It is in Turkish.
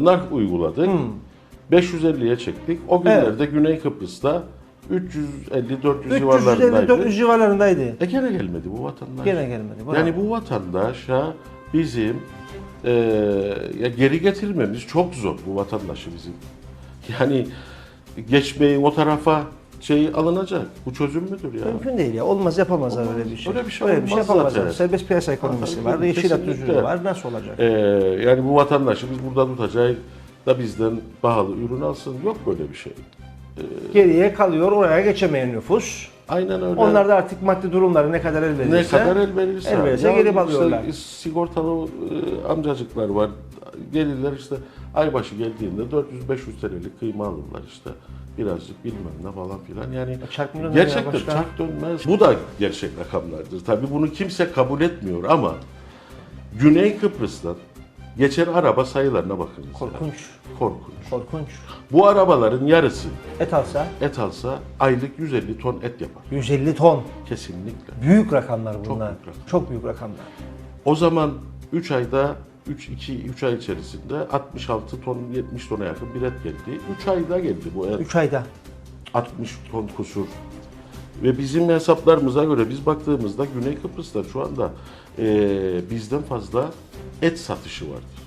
Nar uyguladık. Hmm. 550'ye çektik. O günlerde Güney Kıbrıs'ta 350-400 civarlarındaydı. 350-400 civarlarındaydı. E gene gelmedi bu vatandaş. Gene gelmedi. bravo. Yani bu vatandaşa bizim e, ya geri getirmemiz çok zor bu vatandaşı bizim. Yani geçmeyin o tarafa şey alınacak. Bu çözüm müdür ya? Mümkün değil ya. Olmaz yapamazlar Olmaz. öyle bir şey. Öyle bir şey öyle bir şey yapamazlar. zaten. Serbest piyasa ekonomisi var. Yeşil düzlüğü var. Nasıl olacak? E, yani bu vatandaşı biz burada tutacak da bizden pahalı ürün alsın. Yok böyle bir şey. Geriye kalıyor oraya geçemeyen nüfus. Aynen öyle. Onlar da artık maddi durumları ne kadar el verirse. ne kadar el verirse. el verirse geri işte alıyorlar. sigortalı e, amcacıklar var. Gelirler işte aybaşı geldiğinde 400-500 TL'lik kıyma alırlar işte. Birazcık bilmem ne falan filan. Yani Çark mı dönüyor ya gerçekten başka? çark dönmez. Bu da gerçek rakamlardır. Tabii bunu kimse kabul etmiyor ama Güney Kıbrıs'tan geçen araba sayılarına bakınız. Korkunç. Korkunç. Korkunç. Bu arabaların yarısı Et alsa et alsa aylık 150 ton et yapar. 150 ton. Kesinlikle. Büyük rakamlar bunlar. büyük rakam. Çok büyük rakamlar. O zaman 3 ayda 3 2 3 ay içerisinde 66 ton 70 tona yakın bir et geldi. 3 ayda geldi bu et. 3 ayda. 60 ton kusur. Ve bizim hesaplarımıza göre biz baktığımızda Güney Kıbrıs'ta şu anda eee, bizden fazla et satışı vardır.